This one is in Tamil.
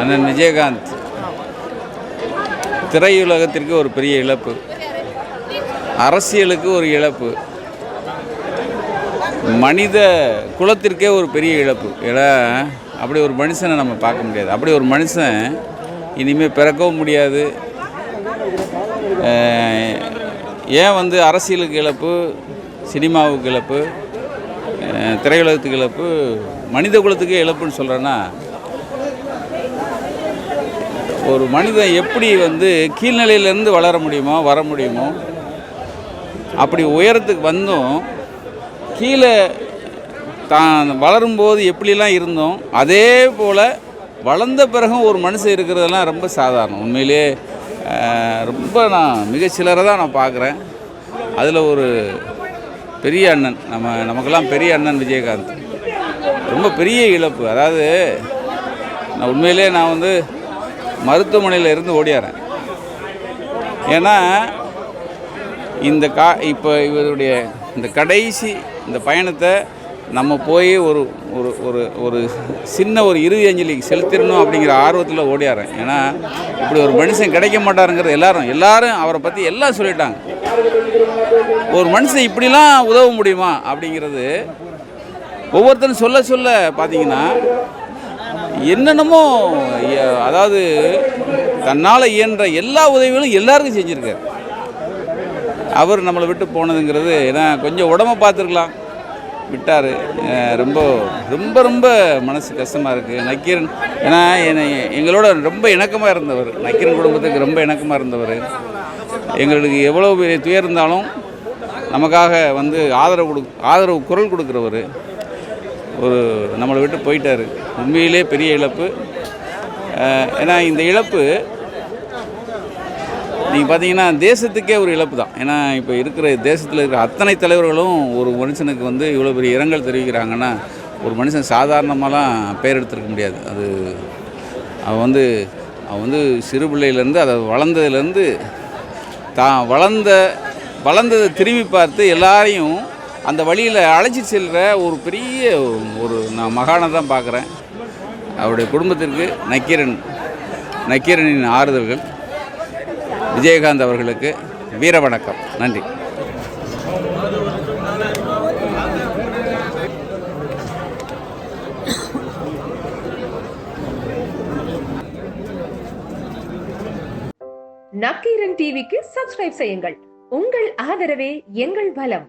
அண்ணன் விஜயகாந்த். திரையுலகத்திற்கு ஒரு பெரிய இழப்பு. அரசியலுக்கு ஒரு இழப்பு. மனித குலத்திற்கே ஒரு பெரிய இழப்பு. ஏடா அப்படி ஒரு மனுஷனை நம்ம பார்க்க முடியாது. அப்படி ஒரு மனுஷன் இனிமேல் பிறக்கவும் முடியாது. ஏன் வந்து அரசியலுக்கு இழப்பு சினிமாவுக்கு இழப்பு திரையுலகத்துக்கு இழப்பு மனித குலத்துக்கே இழப்புன்னு சொல்கிறேன்னா ஒரு மனிதன் எப்படி வந்து கீழ்நிலையிலேருந்து வளர முடியுமோ வர முடியுமோ அப்படி உயரத்துக்கு வந்தும் கீழே தான் வளரும்போது எப்படிலாம் இருந்தோம் அதே போல் வளர்ந்த பிறகும் ஒரு மனுஷன் இருக்கிறதெல்லாம் ரொம்ப சாதாரணம். உண்மையிலே ரொம்ப நான் மிகச்சிலரை தான் நான் பார்க்குறேன். அதில் ஒரு பெரிய அண்ணன் நம்ம நமக்கெல்லாம் பெரிய அண்ணன் விஜயகாந்த். ரொம்ப பெரிய இழப்பு. அதாவது நான் உண்மையிலே நான் வந்து மருத்துவமனையில் இருந்து ஓடியாரேன் ஏன்னா இந்த கா இப்போ இவருடைய இந்த கடைசி இந்த பயணத்தை நம்ம போய் ஒரு ஒரு ஒரு ஒரு சின்ன ஒரு இறுதி அஞ்சலி செலுத்திடணும் அப்படிங்கிற ஆர்வத்தில் ஓடியாரேன் ஏன்னா இப்படி ஒரு மனுஷன் கிடைக்க மாட்டாருங்கிறது எல்லாரும் எல்லாரும் அவரை பற்றி எல்லாம் சொல்லிட்டாங்க. ஒரு மனுஷன் இப்படிலாம் உதவ முடியுமா அப்படிங்கிறது ஒவ்வொருத்தரும் சொல்ல சொல்ல பார்த்தீங்கன்னா என்னென்னமோ அதாவது தன்னால் இயன்ற எல்லா உதவிகளும் எல்லாருக்கும் செஞ்சுருக்கார். அவர் நம்மளை விட்டு போனதுங்கிறது ஏன்னா கொஞ்சம் உடம்ப பார்த்துருக்கலாம். விட்டார். ரொம்ப ரொம்ப ரொம்ப மனசு கஷ்டமாக இருக்குது நக்கீரன் ஏன்னா என்னை எங்களோட ரொம்ப இணக்கமாக இருந்தவர். நக்கீரன் குடும்பத்துக்கு ரொம்ப இணக்கமாக இருந்தவர். எங்களுக்கு எவ்வளோ பெரிய துயர் இருந்தாலும் நமக்காக வந்து ஆதரவு கொடு ஆதரவு குரல் கொடுக்குறவர். ஒரு நம்மளை விட்டு போயிட்டார். உண்மையிலே பெரிய இழப்பு. ஏன்னா இந்த இழப்பு நீங்கள் பார்த்தீங்கன்னா தேசத்துக்கே ஒரு இழப்பு தான். ஏன்னா இப்போ இருக்கிற தேசத்தில் இருக்கிற அத்தனை தலைவர்களும் ஒரு மனுஷனுக்கு வந்து இவ்வளோ பெரிய இரங்கல் தெரிவிக்கிறாங்கன்னா ஒரு மனுஷன் சாதாரணமாலாம் பேர் எடுத்துருக்க முடியாது. அது அவன் வந்து அவன் வந்து சிறு பிள்ளையிலேருந்து அதை வளர்ந்ததுலேருந்து தான் வளர்ந்த வளர்ந்ததை திரும்பி பார்த்து எல்லாரையும் அந்த வழியில் அழைச்சி செல்கிற ஒரு பெரிய ஒரு நான் மகானை தான் பார்க்குறேன். அவருடைய குடும்பத்திற்கு நக்கீரன் நக்கீரனின் ஆறுதல்கள். விஜயகாந்த் அவர்களுக்கு வீர வணக்கம். நன்றி. நக்கீரன் டிவிக்கு சப்ஸ்கிரைப் செய்யுங்கள். உங்கள் ஆதரவே எங்கள் பலம்